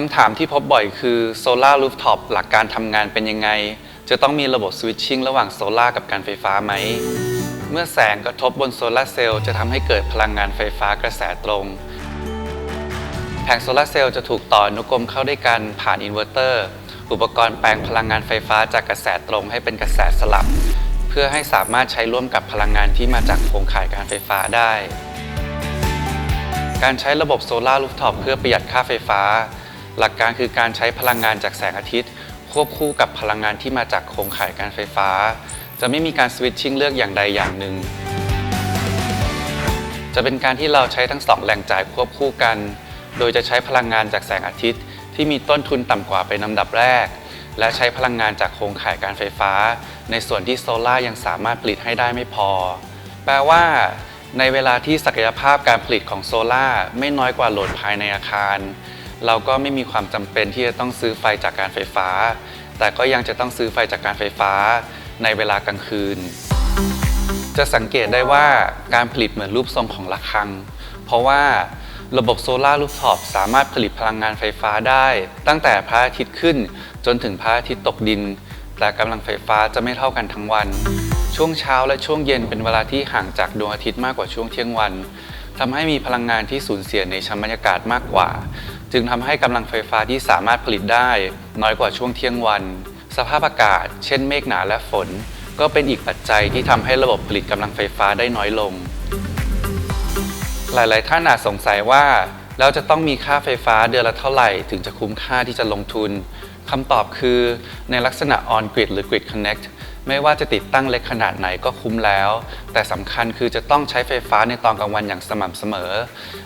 คำถามที่พบบ่อยคือ Solar Rooftop หลักการทำงานเป็นยังไง จะต้องมีระบบสวิตชิ่งระหว่างโซลากับการไฟฟ้าไหม เมื่อแสงกระทบบนโซลาร์เซลล์จะทำให้เกิดพลังงานไฟฟ้ากระแสตรง แผงโซลาร์เซลล์จะถูกต่ออนุกรมเข้าด้วยกันผ่านอินเวอร์เตอร์อุปกรณ์แปลงพลังงานไฟฟ้าจากกระแสตรงให้เป็นกระแสสลับ เพื่อให้สามารถใช้ร่วมกับพลังงานที่มาจากโครงข่ายการไฟฟ้าได้ การใช้ระบบโซลารูฟท็อปเพื่อประหยัดค่าไฟฟ้า หลักการคือการใช้พลังงานจากแสงอาทิตย์ ควบคู่กับพลังงานที่มาจากโครงข่ายการไฟฟ้า จะไม่มีการสวิตชิ่งเลือกอย่างใดอย่างหนึ่ง จะเป็นการที่เราใช้ทั้งสองแหล่งจ่ายควบคู่กัน โดยจะใช้พลังงานจากแสงอาทิตย์ ที่มีต้นทุนต่ำกว่าเป็นลำดับแรก และใช้พลังงานจากโครงข่ายการไฟฟ้า ในส่วนที่โซลาร์ยังสามารถผลิตให้ได้ไม่พอ แปลว่าในเวลาที่ศักยภาพการผลิตของโซลาร์ไม่น้อยกว่าโหลดภายในอาคาร เราก็ไม่มีความจำเป็นที่จะต้องซื้อไฟจากการไฟฟ้า แต่ก็ยังจะต้องซื้อไฟจากการไฟฟ้าในเวลากลางคืน จะสังเกตได้ว่าการผลิตเหมือนรูปทรงของระฆัง เพราะว่าระบบโซลาร์รูฟท็อปสามารถผลิตพลังงานไฟฟ้าได้ ตั้งแต่พระอาทิตย์ขึ้นจนถึงพระอาทิตย์ตกดิน แต่กำลังไฟฟ้าจะไม่เท่ากันทั้งวัน ช่วงเช้าและช่วงเย็นเป็นเวลาที่ห่างจากดวงอาทิตย์มากกว่าช่วงเที่ยงวันทำให้มีพลังงานที่สูญเสียในชั้นบรรยากาศมากกว่า จึงทำให้กำลังไฟฟ้าที่สามารถผลิตได้ น้อยกว่าช่วงเที่ยงวัน สภาพอากาศ เช่นเมฆหนาและฝน ก็เป็นอีกปัจจัยที่ทำให้ระบบผลิตกำลังไฟฟ้าได้น้อยลง หลาย ๆ ท่านอาจสงสัยว่าแล้วจะต้องมีค่าไฟฟ้าเดือนละเท่าไหร่ ถึงจะคุ้มค่าที่จะลงทุนคำตอบคือในลักษณะ on grid หรือ grid connect ไม่ว่าจะติดตั้งเล็กขนาดไหนก็คุ้มแล้ว แต่สำคัญคือจะต้องใช้ไฟฟ้าในตอนกลางวันอย่างสม่ำเสมอ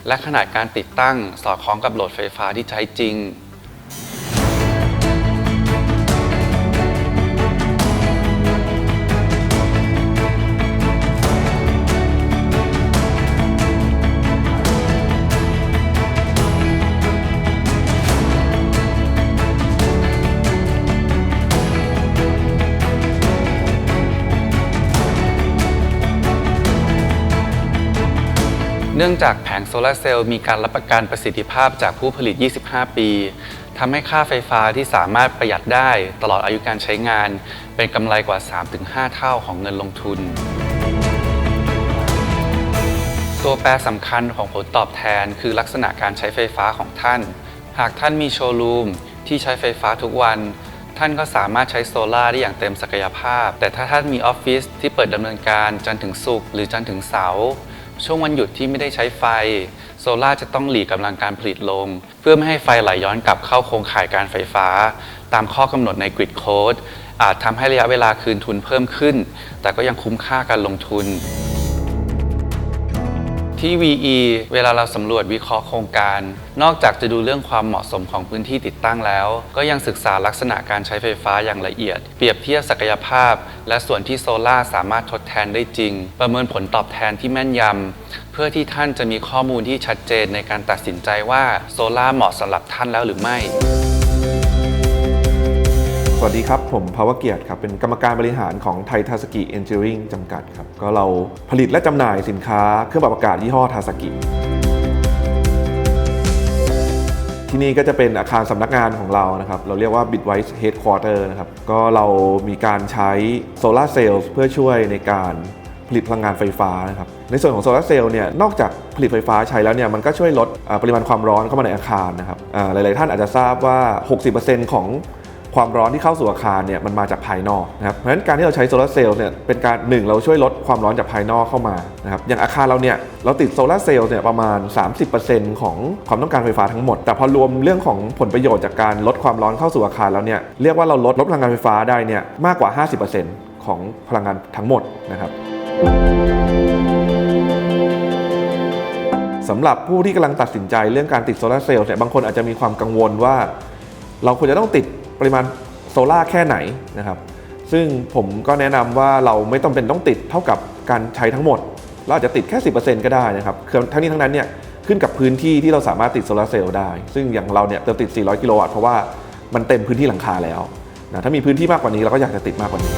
และขนาดการติดตั้งสอดคล้องกับโหลดไฟฟ้าที่ใช้จริง เนื่องจากแผงโซลาร์เซลล์มีการรับประกันประสิทธิภาพจากผู้ผลิต 25 ปีทำให้ค่าไฟฟ้าที่สามารถประหยัดได้ตลอดอายุการใช้งาน เป็นกำไรกว่า 3-5 เท่าของเงินลงทุน ตัวแปรสำคัญของผลตอบแทนคือลักษณะการใช้ไฟฟ้าของท่าน หากท่านมีโชว์รูมที่ใช้ไฟฟ้าทุกวัน ท่านก็สามารถใช้โซลาร์ได้อย่างเต็มศักยภาพ แต่ถ้าท่านมีออฟฟิศที่เปิดดำเนินการจันทร์ถึงศุกร์หรือจันทร์ถึงเสาร์ ช่วงวันหยุดที่ไม่ได้ใช้ไฟ โซลาจะต้องหลีกกำลังการผลิตลง เพื่อไม่ให้ไฟไหลย้อนกลับเข้าโครงข่ายการไฟฟ้า ตามข้อกำหนดในกริดโค้ดอาจทำให้ระยะเวลาคืนทุนเพิ่มขึ้น แต่ก็ยังคุ้มค่าการลงทุน ที่ VE เวลาเราสำรวจวิเคราะห์โครงการ นอกจากจะดูเรื่องความเหมาะสมของพื้นที่ติดตั้งแล้ว ก็ยังศึกษาลักษณะการใช้ไฟฟ้าอย่างละเอียด เปรียบเทียบศักยภาพ และส่วนที่โซลาสามารถทดแทนได้จริง ประเมินผลตอบแทนที่แม่นยำ เพื่อที่ท่านจะมีข้อมูลที่ชัดเจนในการตัดสินใจว่าโซลาเหมาะสำหรับท่านแล้วหรือไม่ สวัสดีครับ ผมภาวะเกียรติครับ เป็นกรรมการบริหารของไทยทาสกิเอนจิเนียริงจำกัดครับ ก็เราผลิตและจำหน่ายสินค้าเครื่องปรับอากาศยี่ห้อทาสกิที่นี่ก็จะเป็นอาคารสำนักงานของเรานะครับ เราเรียกว่า Bitwise Headquarter นะครับ ก็เรามีการใช้โซลาร์เซลล์เพื่อช่วยในการผลิตพลังงานไฟฟ้านะครับ ในส่วนของโซลาร์เซลล์เนี่ย นอกจากผลิตไฟฟ้าใช้แล้วเนี่ย มันก็ช่วยลดปริมาณความร้อนเข้ามาในอาคารนะครับหลาย ๆ ท่านอาจจะทราบว่า 60%ของ ความร้อนที่เข้าสู่อาคารเนี่ยมันมาจากภายนอกนะครับเพราะฉะนั้นการที่เราใช้โซลาร์เซลล์เนี่ยเป็นการหนึ่งเราช่วยลดความร้อนจากภายนอกเข้ามานะครับอย่างอาคารเราเนี่ยเราติดโซลาร์เซลล์เนี่ยประมาณ 30%ของความต้องการไฟฟ้าทั้งหมด แต่พอรวมเรื่องของผลประโยชน์จากการลดความร้อนเข้าสู่อาคารแล้วเนี่ยเรียกว่าเราลดลดพลังงานไฟฟ้าได้เนี่ยมากกว่า 50%ของพลังงานทั้งหมดนะครับสำหรับผู้ที่กำลังตัดสินใจเรื่องการติดโซลาร์เซลล์เนี่ยบางคนอาจจะมีความกังวลว่า เราควรจะต้องติด ปริมาณโซลาแค่ไหนนะครับ ซึ่งผมก็แนะนำว่าเราไม่ต้องเป็นต้องติดเท่ากับการใช้ทั้งหมด เราอาจจะติดแค่ 10%ก็ได้นะครับคือทั้งนี้ทั้งนั้นเนี่ยขึ้นกับพื้นที่ที่เราสามารถติดโซลาร์เซลล์ได้ ซึ่งอย่างเราเนี่ยเติมติด 400 กิโลวัตต์เพราะว่ามันเต็มพื้นที่หลังคาแล้วนะถ้ามีพื้นที่มากกว่านี้เราก็อยากจะติดมากกว่านี้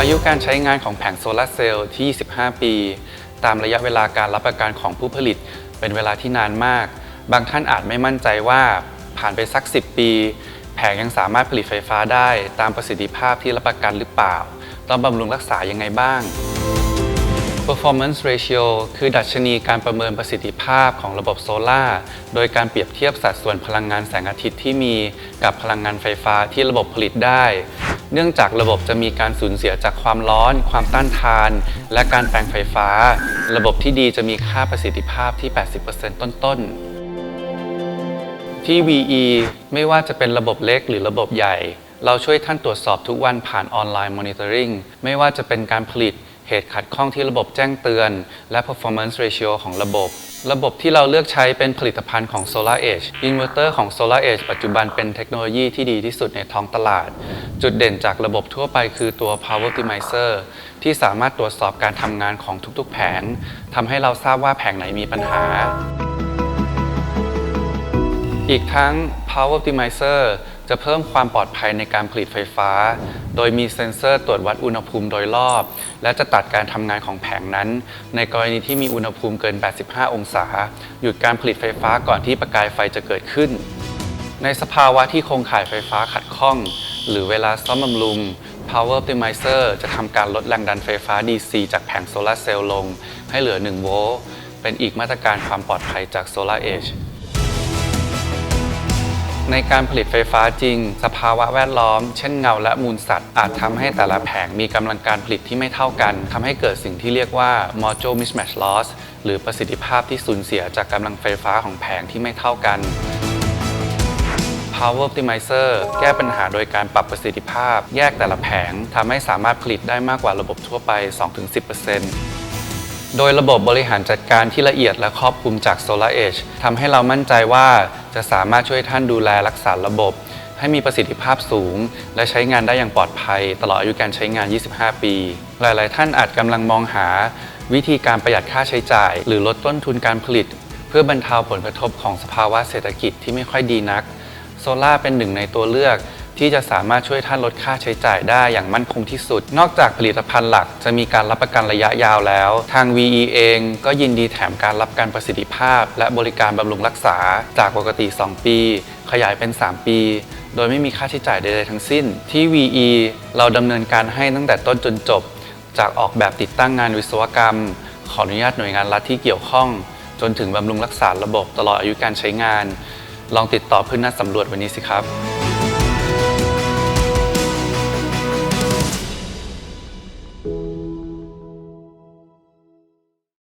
อายุการใช้งานของแผงโซลาร์เซลล์ที่ 25 ปี ตามระยะเวลาการรับประกันของผู้ผลิตเป็นเวลาที่นานมาก บางท่านอาจไม่มั่นใจว่าผ่านไปสัก 10 ปี แผงยังสามารถผลิตไฟฟ้าได้ตามประสิทธิภาพที่รับประกันหรือเปล่า ต้องบำรุงรักษายังไงบ้าง Performance Ratio คือดัชนีการประเมินประสิทธิภาพของระบบโซลาร์โดยการเปรียบเทียบสัดส่วนพลังงานแสงอาทิตย์ที่มีกับพลังงานไฟฟ้าที่ระบบผลิตได้ เนื่องจากระบบจะมีการสูญเสียจากความร้อน ความต้านทาน และการแปลงไฟฟ้า ระบบที่ดีจะมีค่าประสิทธิภาพที่ 80%ต้นๆ ที่ VE ไม่ว่าจะเป็นระบบเล็กหรือระบบใหญ่ เราช่วยท่านตรวจสอบทุกวันผ่านออนไลน์ Monitoring ไม่ว่าจะเป็นการผลิตเหตุขัดข้องที่ระบบแจ้งเตือน และ performance ratio ของระบบ ระบบที่เราเลือกใช้เป็นผลิตภัณฑ์ของ Solar Edge Inverter ของ Solar Edge ปัจจุบันเป็นเทคโนโลยีที่ดีที่สุดในท้องตลาด จุดเด่นจากระบบทั่วไปคือตัว Power Optimizer ที่สามารถตรวจสอบการทำงานของทุกๆ แผงทำให้เราทราบว่าแผงไหนมีปัญหา อีกทั้ง Power Optimizer จะเพิ่มความปลอดภัยในการผลิตไฟฟ้า โดยมีเซ็นเซอร์ตรวจวัดอุณหภูมิโดยรอบ และจะตัดการทำงานของแผงนั้น ในกรณีที่มีอุณหภูมิเกิน 85 องศา หยุดการผลิตไฟฟ้าก่อนที่ประกายไฟจะเกิดขึ้น ในสภาวะที่โครงข่ายไฟฟ้าขัดข้อง หรือเวลาซ่อมบำรุง Power Optimizer จะทำการลดแรงดันไฟฟ้า DC จากแผงโซลาร์เซลล์ลง ให้เหลือ 1 โวลต์ เป็นอีกมาตรการความปลอดภัยจาก Solar Edge ในการผลิตไฟฟ้าจริง สภาวะแวดล้อม เช่นเงาและมูลสัตว์ อาจทำให้แต่ละแผงมีกำลังการผลิตที่ไม่เท่ากันทำให้เกิดสิ่งที่เรียกว่า module mismatch loss หรือประสิทธิภาพที่สูญเสียจากกำลังไฟฟ้าของแผงที่ไม่เท่ากัน Power Optimizer แก้ปัญหาโดยการปรับประสิทธิภาพ แยกแต่ละแผงทำให้สามารถผลิตได้มากกว่าระบบทั่วไป 2-10% โดยระบบบริหารจัดการที่ละเอียดและครอบคลุมจาก Solar Edge ทำให้เรามั่นใจว่าจะสามารถช่วยท่านดูแลรักษาระบบ ให้มีประสิทธิภาพสูง และใช้งานได้อย่างปลอดภัย ตลอดอายุการใช้งาน 25 ปี หลาย ๆ ท่านอาจกำลังมองหา วิธีการประหยัดค่าใช้จ่าย หรือลดต้นทุนการผลิต เพื่อบรรเทาผลกระทบของสภาวะเศรษฐกิจที่ไม่ค่อยดีนัก โซล่าเป็นหนึ่งในตัวเลือก ที่จะสามารถช่วยท่านลดค่าใช้จ่ายได้อย่างมั่นคงที่สุด นอกจากผลิตภัณฑ์หลักจะมีการรับประกันระยะยาวแล้ว ทาง VE เองก็ยินดีแถมการรับการประสิทธิภาพ และบริการบำรุงรักษาจากปกติ 2 ปี ขยายเป็น 3 ปี โดยไม่มีค่าใช้จ่ายใดๆทั้งสิ้น ที่ VE เราดำเนินการให้ตั้งแต่ต้นจนจบ จากออกแบบติดตั้งงานวิศวกรรม ขออนุญาตหน่วยงานรัฐที่เกี่ยวข้อง จนถึงบำรุงรักษาระบบตลอดอายุการใช้งาน ลองติดต่อเพื่อนนัดสำรวจวันนี้สิครับ